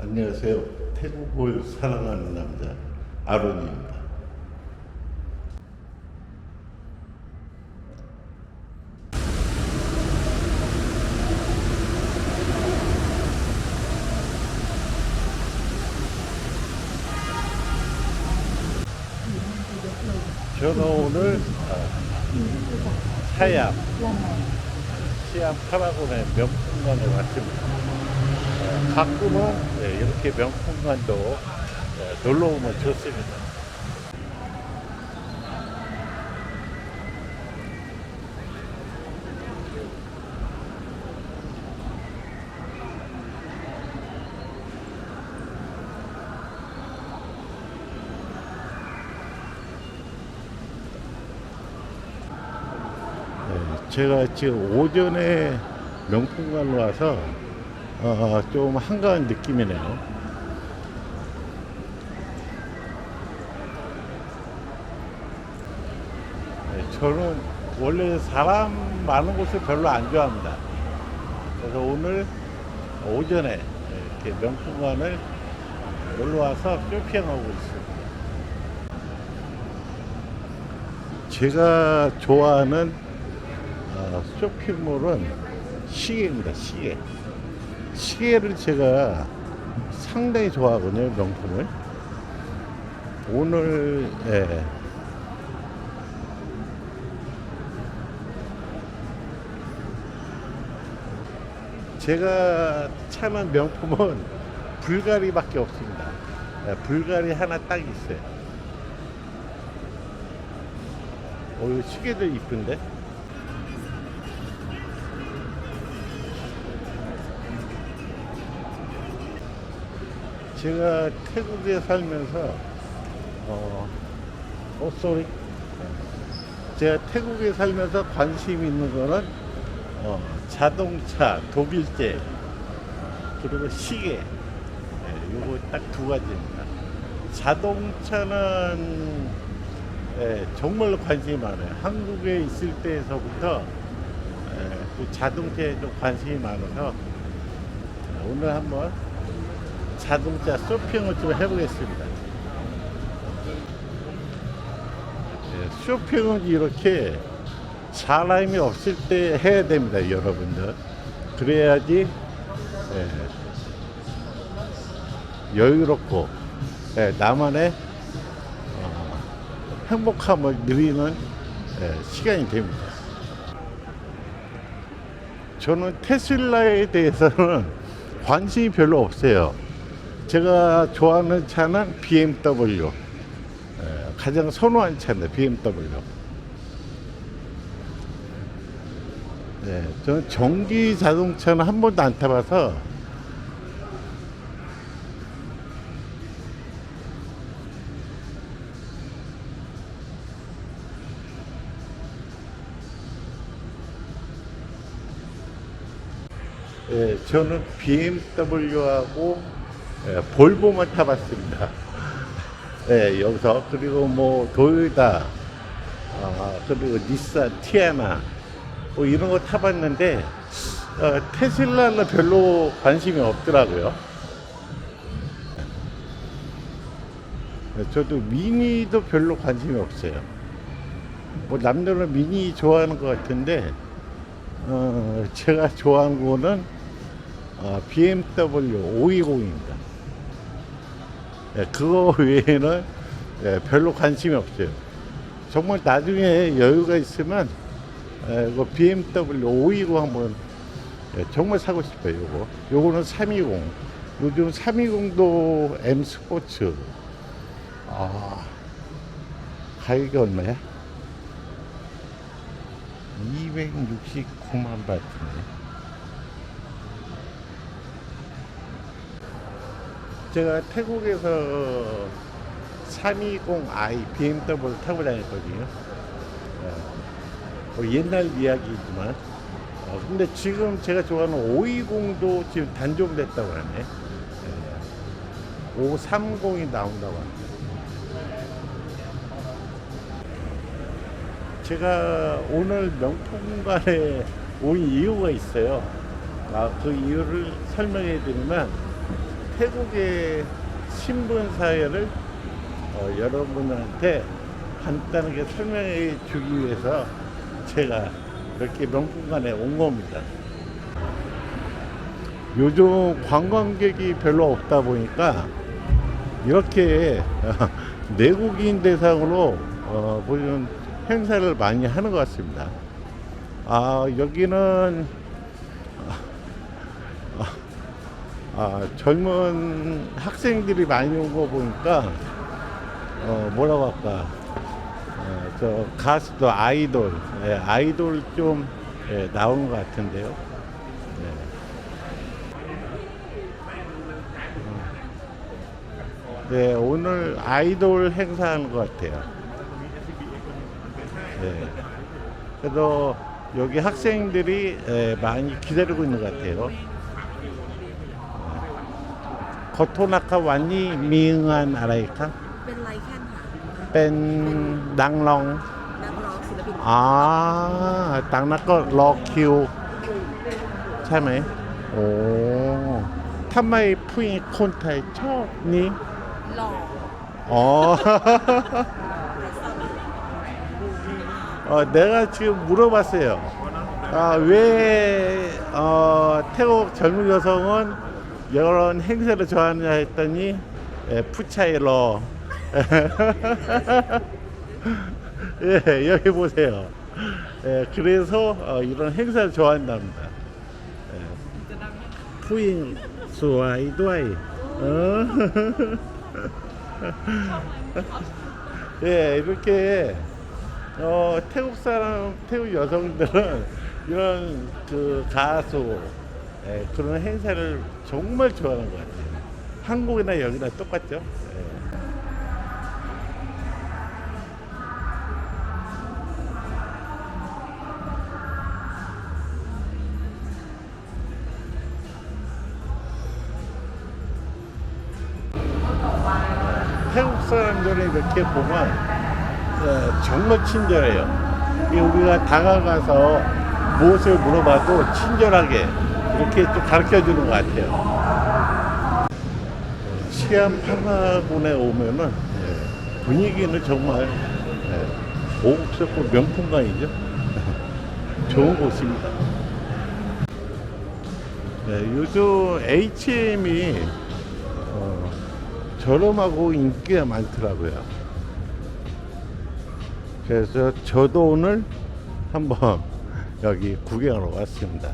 안녕하세요. 태국을 사랑하는 남자 아론입니다. 저는 오늘 어, 사양 시암 파라곤의 명품관에 왔습니다. 어, 가끔은 예, 이렇게 명품관도 예, 놀러 오면 좋습니다. 예, 제가 지금 오전에 명품관로 와서 어, 좀 한가한 느낌이네요. 네, 저는 원래 사람 많은 곳을 별로 안 좋아합니다. 그래서 오늘 오전에 이렇게 명품관을 놀러 와서 쇼핑하고 있습니다. 제가 좋아하는 어, 쇼핑몰은 시계입니다. 시계. 시계를 제가 상당히 좋아하거든요. 명품을. 오늘 예. 제가 찾는 명품은 불가리밖에 없습니다. 예, 불가리 하나 딱 있어요. 어, 이 시계도 이쁜데? 제가 태국에 살면서 어, 어 쏘리 제가 태국에 살면서 관심 있는 거는 어, 자동차, 독일제 그리고 시계 예, 요거 딱 두 가지입니다. 자동차는 예, 정말로 관심이 많아요. 한국에 있을 때에서부터 예, 그 자동차에 좀 관심이 많아서 오늘 한번 자동차 쇼핑을 좀 해보겠습니다. 예, 쇼핑은 이렇게 사람이 없을 때 해야 됩니다, 여러분들. 그래야지 예, 여유롭고 예, 나만의 어, 행복함을 누리는 예, 시간이 됩니다. 저는 테슬라에 대해서는 관심이 별로 없어요. 제가 좋아하는 차는 BMW. 예, 가장 선호한 차인데 BMW. 네, 저는 전기 자동차는 한 번도 안 타봐서 예, 저는 BMW하고 예, 볼보만 타봤습니다. 예, 여기서 그리고 뭐 도요타, 아, 그리고 닛산, 티아나 뭐 이런 거 타봤는데 어, 테슬라는 별로 관심이 없더라고요. 예, 저도 미니도 별로 관심이 없어요. 뭐 남들은 미니 좋아하는 것 같은데 어, 제가 좋아하는 거는 어, BMW 520입니다. 예, 그거 외에는 예, 별로 관심이 없어요. 정말 나중에 여유가 있으면 예, 이거 BMW 520 한번 예, 정말 사고 싶어요. 요거 요거는 320. 요즘 320도 M 스포츠. 아 가격이 얼마야? 269만 바트네. 제가 태국에서 320i BMW 타고 다녔거든요. 예. 뭐 옛날 이야기지만. 어, 근데 지금 제가 좋아하는 520도 지금 단종됐다고 하네. 예. 530이 나온다고 하네. 제가 오늘 명품관에 온 이유가 있어요. 아, 그 이유를 설명해 드리면 태국의 신분 사회를 어, 여러분한테 간단하게 설명해 주기 위해서 제가 이렇게 명품관에 온 겁니다. 요즘 관광객이 별로 없다 보니까 이렇게 내국인 대상으로 어, 보면 행사를 많이 하는 것 같습니다. 아 여기는 아, 아, 젊은 학생들이 많이 온 거 보니까 어, 뭐라고 할까 어, 저 가수도 아이돌 예, 아이돌 좀 예, 나오는 것 같은데요. 예. 네, 오늘 아이돌 행사하는 것 같아요. 네. 그래도 여기 학생들이 예, 많이 기다리고 있는 것 같아요. 거토나카 완니 미응한 아라이카 เป็นไรแค่นค่ะ เป็นดังลอง นักร้องศิลปิน อ่าตังนั้นก็รอคิว ใช่ไหม โอ้ทำไมผู้หญิงคนไทยชอบนี้ หล่อ อ๋อ 어, 내가 지금 물어봤어요. 아, 왜 어, 태국 젊은 여성은 이런 행사를 좋아하느냐 했더니 예, 푸차이러. 예, 여기 보세요. 예, 그래서 어, 이런 행사를 좋아한답니다. 예. 푸잉 수아이 두아이. 어? 예, 이렇게 어, 태국 사람, 태국 여성들은 이런 그 가수 예, 그런 행사를 정말 좋아하는 것 같아요. 한국이나 여기나 똑같죠. 예. 태국 사람들은 이렇게 보면 어, 정말 친절해요. 이 우리가 다가가서 무엇을 물어봐도 친절하게 이렇게 좀 가르쳐 주는 것 같아요. 시안 파라군에 오면은 예, 분위기는 정말 예, 고급스럽고 명품관이죠. 좋은 곳입니다. 네, 요즘 HM이 어, 저렴하고 인기가 많더라고요. 그래서 저도 오늘 한번 여기 구경하러 왔습니다.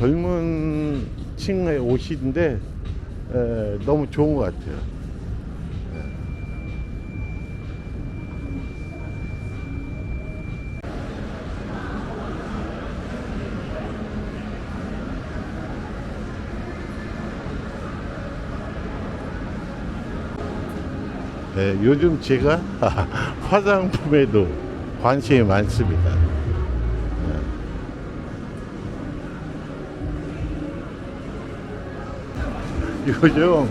아, 젊은 층의 옷인데 에, 너무 좋은 것 같아요. 네, 요즘 제가 화장품에도 관심이 많습니다. 네. 요즘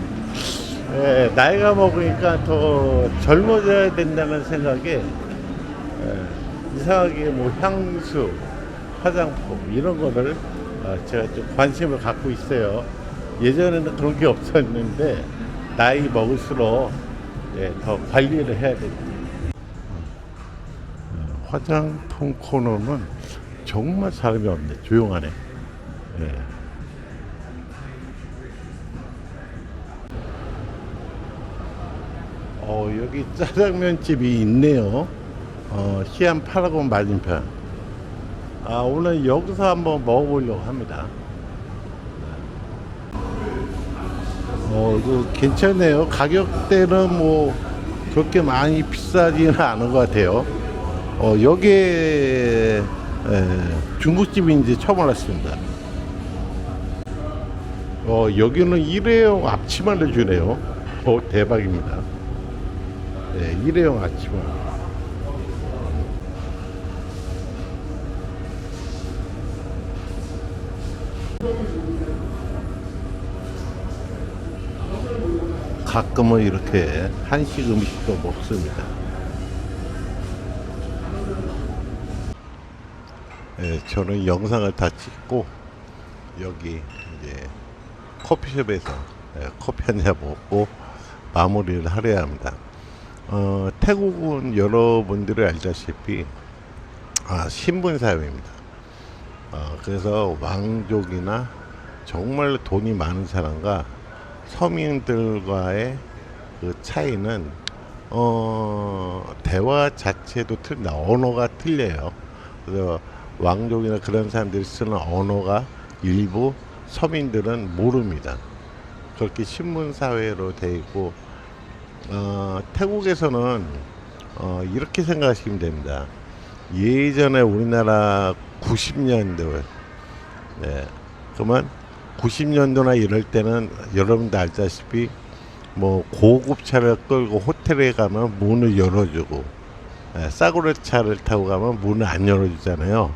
예, 나이가 먹으니까 더 젊어져야 된다는 생각에 예, 이상하게 뭐 향수, 화장품 이런 거를 어, 제가 좀 관심을 갖고 있어요. 예전에는 그런 게 없었는데 나이 먹을수록 예, 더 관리를 해야 됩니다. 어, 화장품 코너는 정말 사람이 없네. 조용하네. 예. 어, 여기 짜장면 집이 있네요. 어, 시안 파라곤 맞은편. 아, 오늘 여기서 한번 먹어보려고 합니다. 어, 이거 괜찮네요. 가격대는 뭐 그렇게 많이 비싸지는 않은 것 같아요. 어, 여기에 에, 중국집인지 처음 알았습니다. 어, 여기는 일회용 앞치마를 주네요. 어, 대박입니다. 네, 일회용 앞치마. 가끔은 이렇게 한식 음식도 먹습니다. 예, 저는 영상을 다 찍고 여기 이제 커피숍에서 예, 커피 한 잔 먹고 마무리를 하려야 합니다. 어, 태국은 여러분들이 알다시피 아, 신분 사회입니다. 어, 그래서 왕족이나 정말 돈이 많은 사람과 서민들과의 그 차이는 어, 대화 자체도 틀린다. 언어가 틀려요. 그래서 왕족이나 그런 사람들이 쓰는 언어가 일부 서민들은 모릅니다. 그렇게 신문 사회로 돼 있고 어, 태국에서는 어, 이렇게 생각하시면 됩니다. 예전에 우리나라 90년도 네. 그러면 90년도나 이럴 때는 여러분도 알다시피 뭐 고급 차를 끌고 호텔에 가면 문을 열어주고 예, 싸구려 차를 타고 가면 문을 안 열어주잖아요.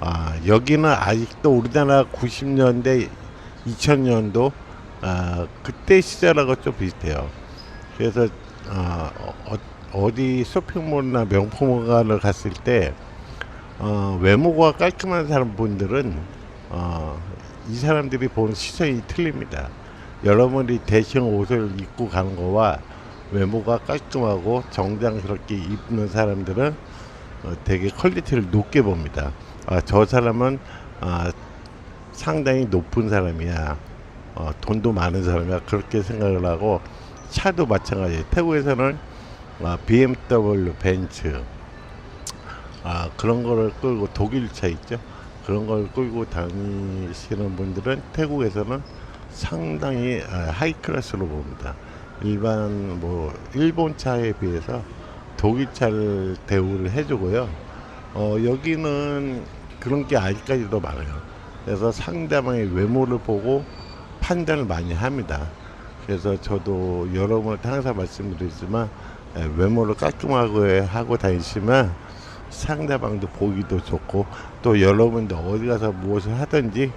아 여기는 아직도 우리나라 90년대 2000년도 아 그때 시절하고 좀 비슷해요. 그래서 아, 어, 어디 쇼핑몰이나 명품관을 갔을 때 어, 외모가 깔끔한 사람 분들은 어, 이 사람들이 보는 시선이 틀립니다. 여러분이 대신 옷을 입고 가는 거와 외모가 깔끔하고 정장스럽게 입는 사람들은 어, 되게 퀄리티를 높게 봅니다. 아, 저 사람은 아, 상당히 높은 사람이야. 어, 돈도 많은 사람이야. 그렇게 생각을 하고 차도 마찬가지예요. 태국에서는 아, BMW, 벤츠 아, 그런 거를 끌고 독일 차 있죠. 그런 걸 끌고 다니시는 분들은 태국에서는 상당히 아, 하이 클래스로 봅니다. 일반 뭐 일본 차에 비해서 독일 차를 대우를 해주고요. 어, 여기는 그런 게 아직까지도 많아요. 그래서 상대방의 외모를 보고 판단을 많이 합니다. 그래서 저도 여러분한테 항상 말씀드리지만 에, 외모를 깔끔하게 하고 다니시면 상대방도 보기도 좋고 또 여러분도 어디 가서 무엇을 하든지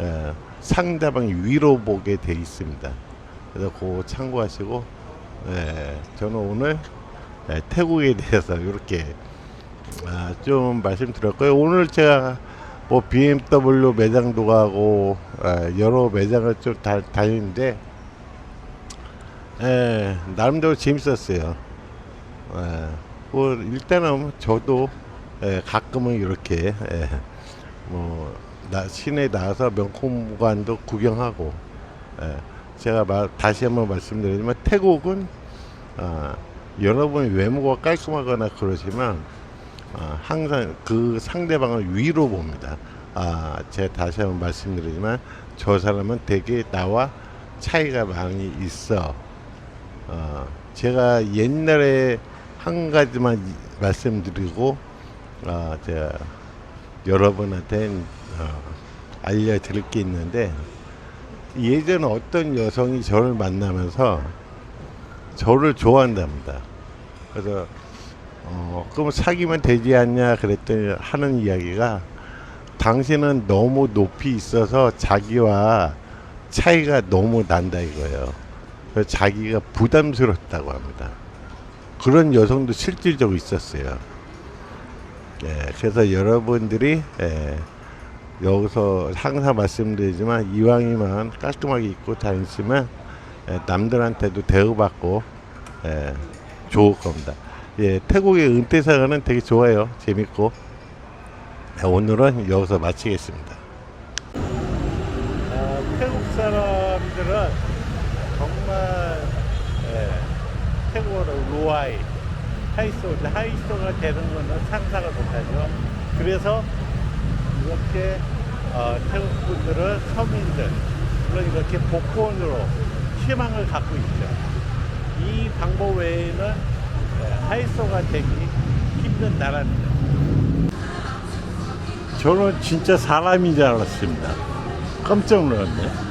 에, 상대방이 위로 보게 돼 있습니다. 그래서 그거 참고하시고 에, 저는 오늘 에, 태국에 대해서 이렇게 아, 좀 말씀드렸고요. 오늘 제가 뭐 BMW 매장도 가고 에, 여러 매장을 좀 다, 다니는데 에, 나름대로 재밌었어요. 에, 뭐 일단은 저도 에, 가끔은 이렇게 에, 뭐 나, 시내 나와서 명품관도 구경하고 에, 제가 말, 다시 한번 말씀드리지만 태국은 아, 여러분의 외모가 깔끔하거나 그러지만 아, 항상 그 상대방을 위로 봅니다. 아, 제가 다시 한번 말씀드리지만 저 사람은 되게 나와 차이가 많이 있어. 어, 제가 옛날에 한 가지만 이- 말씀드리고 어, 제가 여러분한테 어, 알려드릴 게 있는데 예전에 어떤 여성이 저를 만나면서 저를 좋아한답니다. 그래서 어, 그럼 사귀면 되지 않냐 그랬더니 하는 이야기가 당신은 너무 높이 있어서 자기와 차이가 너무 난다 이거예요. 자기가 부담스럽다고 합니다. 그런 여성도 실질적으로 있었어요. 예, 그래서 여러분들이 예, 여기서 항상 말씀드리지만 이왕이면 깔끔하게 입고 다니시면 예, 남들한테도 대우받고 예, 좋을 겁니다. 예, 태국의 은퇴사가는 되게 좋아요. 재밌고 예, 오늘은 여기서 마치겠습니다. 아, 태국 사람들은 정말 예, 루아이 하이소 하이소가 되는 거는 상상을 못하죠. 그래서 이렇게 어, 태국 분들은 서민들 물론 이렇게 복권으로 희망을 갖고 있죠. 이 방법 외에는 예, 하이소가 되기 힘든 나라입니다. 저는 진짜 사람인 줄 알았습니다. 깜짝 놀랐네.